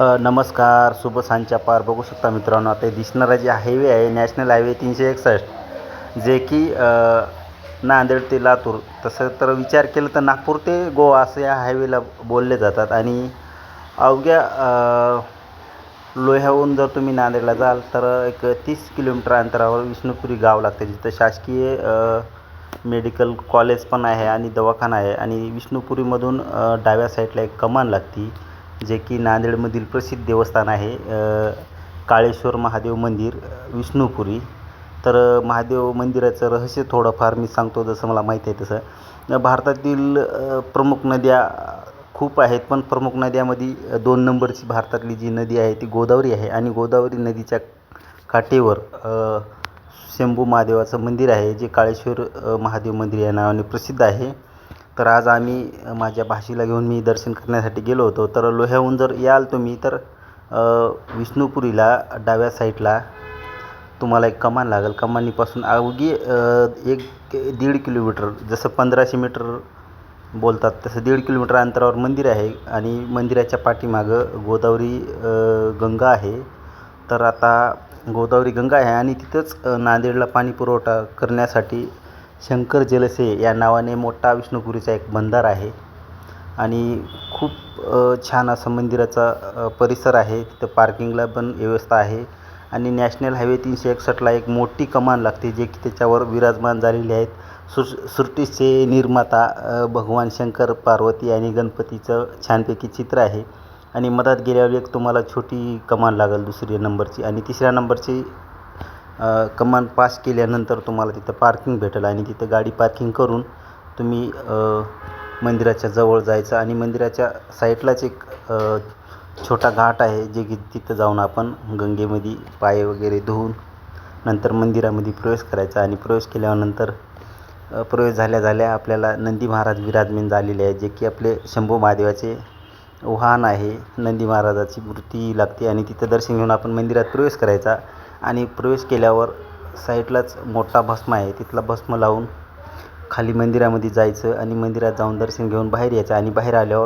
नमस्कार शुभ सांजच्या पार. बघू शकता मित्रांनो आता हे दिसणारा जे हायवे आहे नॅशनल हायवे तीनशे एकसष्ट जे की नांदेड ते लातूर. तसं तर विचार केलं तर नागपूर ते गोवा असं या हायवेला बोलले जातात. आणि अवघ्या लोह्याहून जर तुम्ही नांदेडला जाल तर एक तीस किलोमीटर अंतरावर विष्णुपुरी गाव लागते. जिथं शासकीय मेडिकल कॉलेज पण आहे आणि दवाखाना आहे. आणि विष्णुपुरीमधून डाव्या साईडला एक कमान लागती. जे की नांदेडमधील प्रसिद्ध देवस्थान आहे काळेश्वर महादेव मंदिर विष्णुपुरी. तर महादेव मंदिराचं रहस्य थोडंफार मी सांगतो जसं मला माहीत आहे तसं. भारतातील प्रमुख नद्या खूप आहेत पण प्रमुख नद्यामध्ये दोन नंबरची भारतातली जी नदी आहे ती गोदावरी आहे आणि गोदावरी नदीच्या काठेवर शंभू महादेवाचं मंदिर आहे जे काळेश्वर महादेव मंदिर या नावाने प्रसिद्ध आहे. तर आज आम्ही माझ्या भाषेला घेऊन मी दर्शन करण्यासाठी गेलो होतो. तर लोह्याहून जर याल तुम्ही तर विष्णुपुरीला डाव्या साईडला तुम्हाला एक कमान लागेल. कमानीपासून अवघी एक दीड किलोमीटर जसं पंधराशे मीटर बोलतात तसं दीड किलोमीटर अंतरावर मंदिर आहे आणि मंदिराच्या पाठीमागं गोदावरी गंगा आहे. तर आता गोदावरी गंगा आहे आणि तिथंच नांदेडला पाणी पुरवठा करण्यासाठी शंकर जलसे या नावाने मोठा विष्णुपुरीचा एक बंधार आहे. आणि खूप छान असं मंदिराचा परिसर आहे. तिथं पार्किंगला पण व्यवस्था आहे. आणि नॅशनल हायवे तीनशे एकसष्टला एक मोठी कमान लागते जे की त्याच्यावर विराजमान झालेले आहेत. सु सृष्टीचे निर्माता भगवान शंकर पार्वती आणि गणपतीचं छानपैकी चित्र आहे. आणि मधात गेल्यावर एक तुम्हाला छोटी कमान लागेल दुसरी नंबरची. आणि तिसऱ्या नंबरची कमान पास केल्यानंतर तुम्हाला तिथं पार्किंग भेटेल आणि तिथं गाडी पार्किंग करून तुम्ही मंदिराच्या जवळ जायचं. आणि मंदिराच्या साईडलाच एक छोटा घाट आहे जे की तिथं जाऊन आपण गंगेमध्ये पाय वगैरे धुवून नंतर मंदिरामध्ये प्रवेश करायचा. आणि प्रवेश केल्यानंतर प्रवेश झाल्या झाल्या आपल्याला नंदी महाराज विराजमान झालेले आहे जे की आपले शंभू महादेवाचे वाहन आहे. नंदी महाराजाची मूर्ती लागते आणि तिथं दर्शन घेऊन आपण मंदिरात प्रवेश करायचा. आणि प्रवेश केल्यावर साईडलाच मोठा भस्म आहे. तिथला भस्म लावून खाली मंदिरामध्ये जायचं आणि मंदिरात जाऊन दर्शन घेऊन बाहेर यायचं आणि बाहेर आल्यावर